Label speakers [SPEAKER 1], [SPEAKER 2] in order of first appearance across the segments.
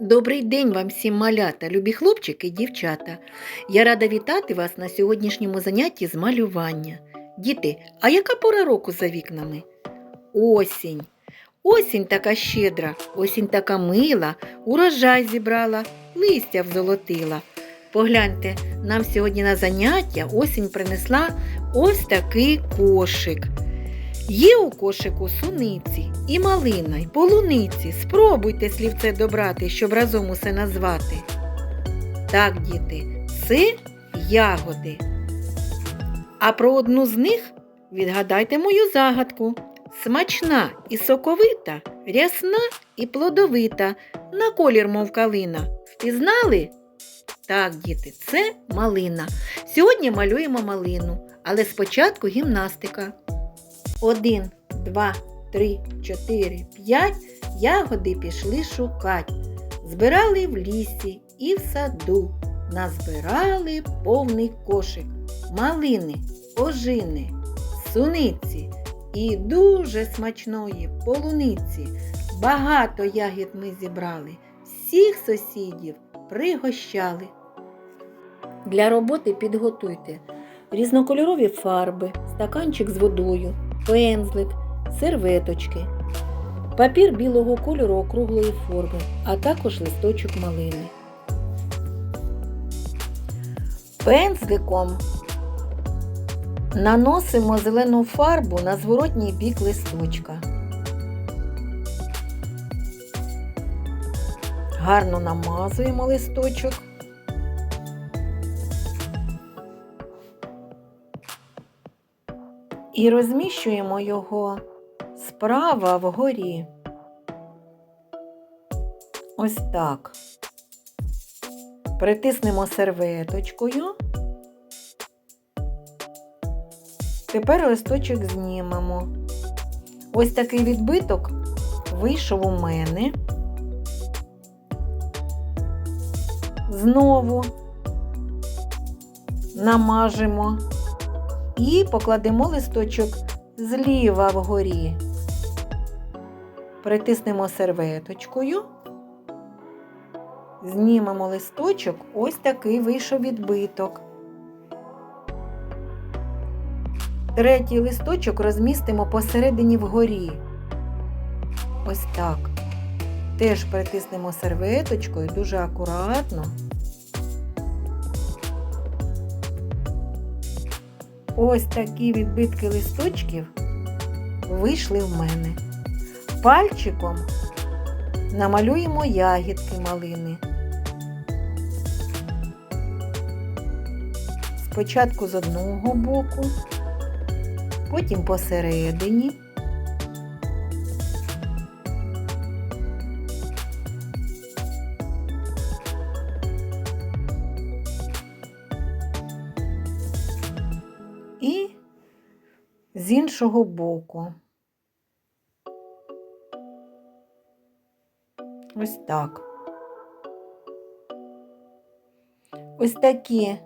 [SPEAKER 1] Добрий день вам всім малята, любі хлопчики і дівчата. Я рада вітати вас на сьогоднішньому занятті з малювання. Діти, а яка пора року за вікнами? Осінь. Осінь така щедра, осінь така мила, урожай зібрала, листя взолотила. Погляньте, нам сьогодні на заняття осінь принесла ось такий кошик. Є у кошику суниці, і малина, і полуниці. Спробуйте слівце добрати, щоб разом усе назвати. Так, діти, це ягоди. А про одну з них відгадайте мою загадку. Смачна і соковита, рясна і плодовита, на колір, мов калина. Впізнали? Так, діти, це малина. Сьогодні малюємо малину, але спочатку гімнастика. Один, два, три, чотири, п'ять ягоди пішли шукать. Збирали в лісі і в саду. Назбирали повний кошик. Малини, ожини, суниці і дуже смачної полуниці. Багато ягід ми зібрали, всіх сусідів пригощали. Для роботи підготуйте різнокольорові фарби, стаканчик з водою, пензлик, серветочки, папір білого кольору округлої форми, а також листочок малини. Пензликом наносимо зелену фарбу на зворотній бік листочка. Гарно намазуємо листочок. і розміщуємо його справа вгорі. Ось так. Притиснемо серветочкою. Тепер листочок знімемо. Ось такий відбиток вийшов у мене. Знову намажемо і покладемо листочок зліва вгорі. Притиснемо серветочкою, знімемо листочок, ось такий вийшов відбиток. Третій листочок розмістимо посередині вгорі. Ось так. Теж притиснемо серветочкою дуже акуратно. Ось такі відбитки листочків вийшли в мене. Пальчиком намалюємо ягідки малини. Спочатку з одного боку, потім посередині. і з іншого боку. Ось так. Ось такі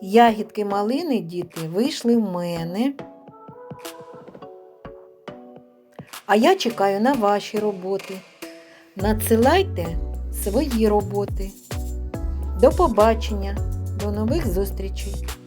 [SPEAKER 1] ягідки малини, діти, вийшли в мене. А я чекаю на ваші роботи. Надсилайте свої роботи. До побачення, до нових зустрічей!